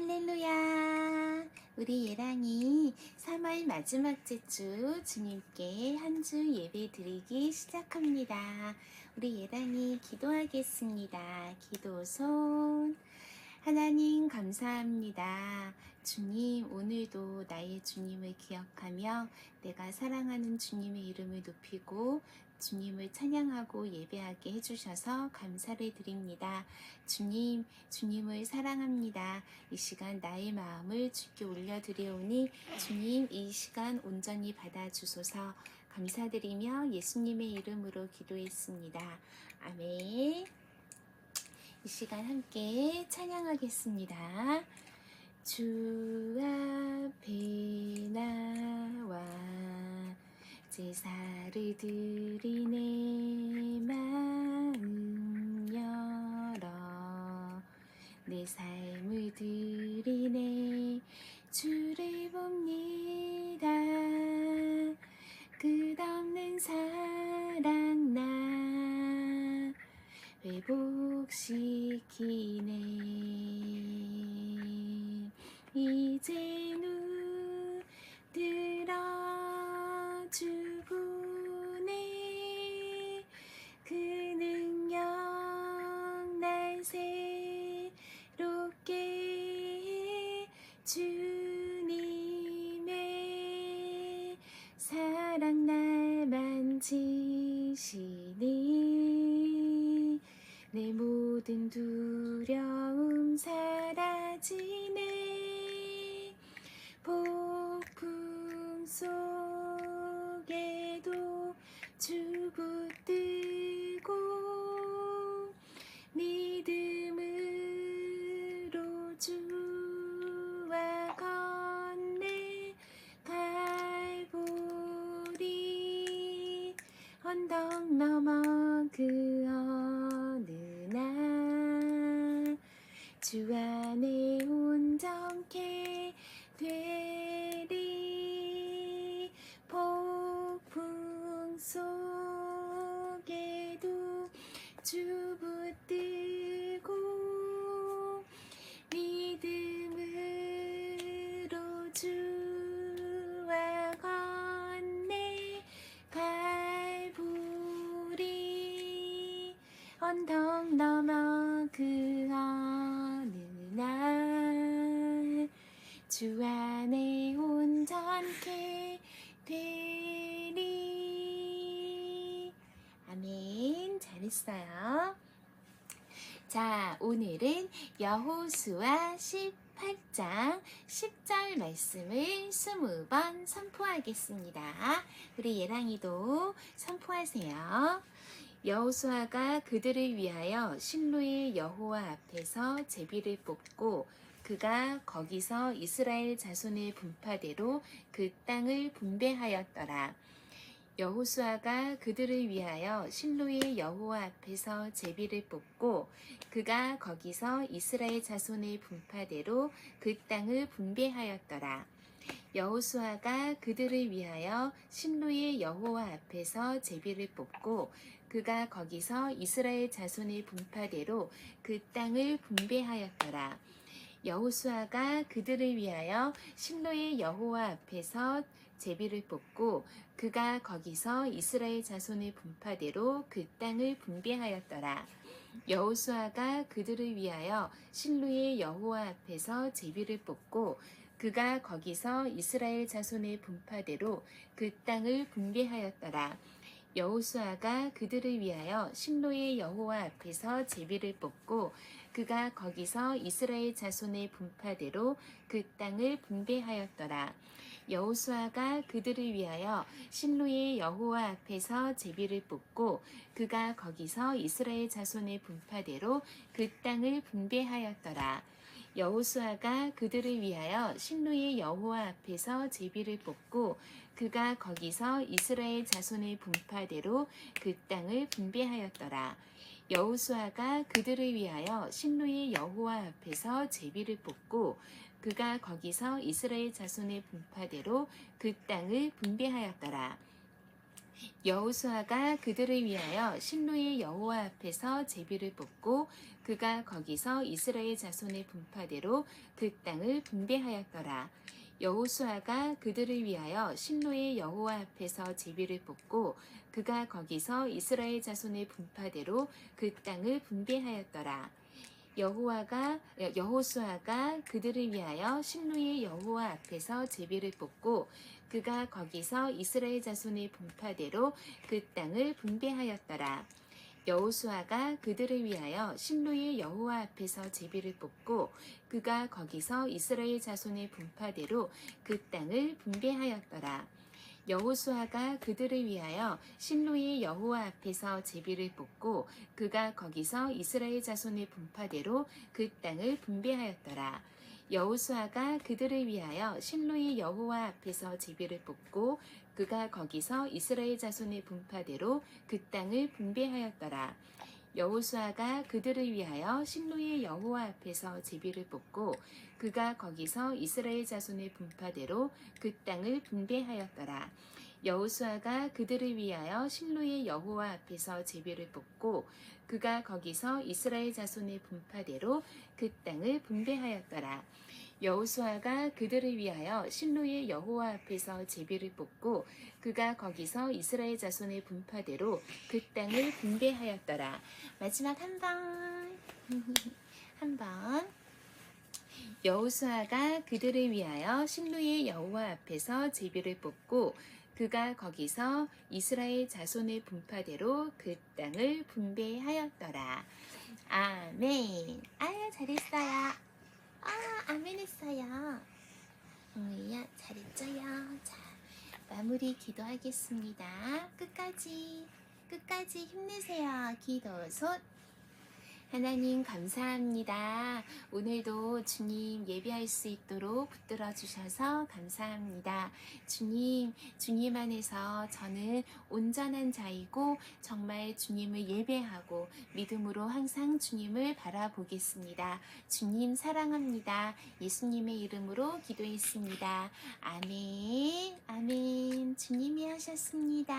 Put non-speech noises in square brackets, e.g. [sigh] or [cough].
할렐루야! 우리 예랑이 3월 마지막 주 주님께 한 주 예배 드리기 시작합니다. 우리 예랑이 기도하겠습니다. 기도 손. 하나님 감사합니다. 주님 오늘도 나의 주님을 기억하며 내가 사랑하는 주님의 이름을 높이고 주님을 찬양하고 예배하게 해주셔서 감사를 드립니다. 주님, 주님을 사랑합니다. 이 시간 나의 마음을 주께 올려드리오니 주님 이 시간 온전히 받아주소서 감사드리며 예수님의 이름으로 기도했습니다. 아멘. 이 시간 함께 찬양하겠습니다. 주 앞에 나와 제사를 드리네. 마음 열어. 내 삶을 드리네. 주를 봅니다. 끝없는 사랑 나. 회복시키네. 이제 20 no more. 주 안에 온전케 되리. 아멘. 잘했어요. 자 오늘은 여호수아 18장 10절 말씀을 20번 선포하겠습니다. 우리 예랑이도 선포하세요 여호수아가 그들을 위하여 실로의 여호와 앞에서 제비를 뽑고 그가 거기서 이스라엘 자손의 분파대로 그 땅을 분배하였더라. 여호수아가 그들을 위하여 실로의 여호와 앞에서 제비를 뽑고 그가 거기서 이스라엘 자손의 분파대로 그 땅을 분배하였더라. 여호수아가 그들을 위하여 실로의 여호와 앞에서 제비를 뽑고 그가 거기서 이스라엘 자손의 분파대로 그 땅을 분배하였더라. 여호수아가 그들을 위하여 실로의 여호와 앞에서 제비를 뽑고 그가 거기서 이스라엘 자손의 분파대로 그 땅을 분배하였더라. 여호수아가 그들을 위하여 실로의 여호와 앞에서 제비를 뽑고 그가 거기서 이스라엘 자손의 분파대로 그 땅을 분배하였더라. 여호수아가 그들을 위하여 실로의 여호와 앞에서 제비를 뽑고 그가 거기서 이스라엘 자손의 분파대로 그 땅을 분배하였더라. 여호수아가 그들을 위하여 실로의 여호와 앞에서 제비를 뽑고 그가 거기서 이스라엘 자손의 분파대로 그 땅을 분배하였더라. 여호수아가 그들을 위하여 실로의 여호와 앞에서 제비를 뽑고 그가 거기서 이스라엘 자손의 분파대로 그 땅을 분배하였더라. 여호수아가 그들을 위하여 실로의 여호와 앞에서 제비를 뽑고 그가 거기서 이스라엘 자손의 분파대로 그 땅을 분배하였더라. 여호수아가 그들을 위하여 실로의 여호와 앞에서 제비를 뽑고 그가 거기서 이스라엘 자손의 분파대로 그 땅을 분배하였더라. 여호수아가 그들을 위하여 실로의 여호와 앞에서 제비를 뽑고 그가 거기서 이스라엘 자손의 분파대로 그 땅을 분배하였더라. 여호와가 여호수아가 그들을 위하여 실로의 여호와 앞에서 제비를 뽑고 그가 거기서 이스라엘 자손의 분파대로 그 땅을 분배하였더라. 여호수아가 그들을 위하여 실로의 여호와 앞에서 제비를 뽑고 그가 거기서 이스라엘 자손의 분파대로 그 땅을 분배하였더라. 여호수아가 그들을 위하여 실로의 여호와 앞에서 제비를 뽑고 그가 거기서 이스라엘 자손의 분파대로 그 땅을 분배하였더라. 여호수아가 그들을 위하여 실로의 여호와 앞에서 제비를 뽑고 그가 거기서 이스라엘 자손의 분파대로 그 땅을 분배하였더라. 여호수아가 그들을 위하여 실로의 여호와 앞에서 제비를 뽑고 그가 거기서 이스라엘 자손의 분파대로 그 땅을 분배하였더라. 여호수아가 그들을 위하여 실로의 여호와 앞에서 제비를 뽑고 그가 거기서 이스라엘 자손의 분파대로 그 땅을 분배하였더라. 여호수아가 그들을 위하여 실로의 여호와 앞에서 제비를 뽑고 그가 거기서 이스라엘 자손의 분파대로 그 땅을 분배하였더라. 마지막 한 번. [laughs] 한 번. 여호수아가 그들을 위하여 실로의 여호와 앞에서 제비를 뽑고 그가 거기서 이스라엘 자손의 분파대로 그 땅을 분배하였더라. 아멘. 아유 잘했어요. 아 아멘 했어요. 엉이야 잘했죠요. 자 마무리 기도하겠습니다. 끝까지 끝까지 힘내세요. 기도 손. 하나님 감사합니다. 오늘도 주님 예배할 수 있도록 붙들어 주셔서 감사합니다. 주님, 주님 안에서 저는 온전한 자이고 정말 주님을 예배하고 믿음으로 항상 주님을 바라보겠습니다. 주님 사랑합니다. 예수님의 이름으로 기도했습니다. 아멘. 아멘. 주님이 하셨습니다.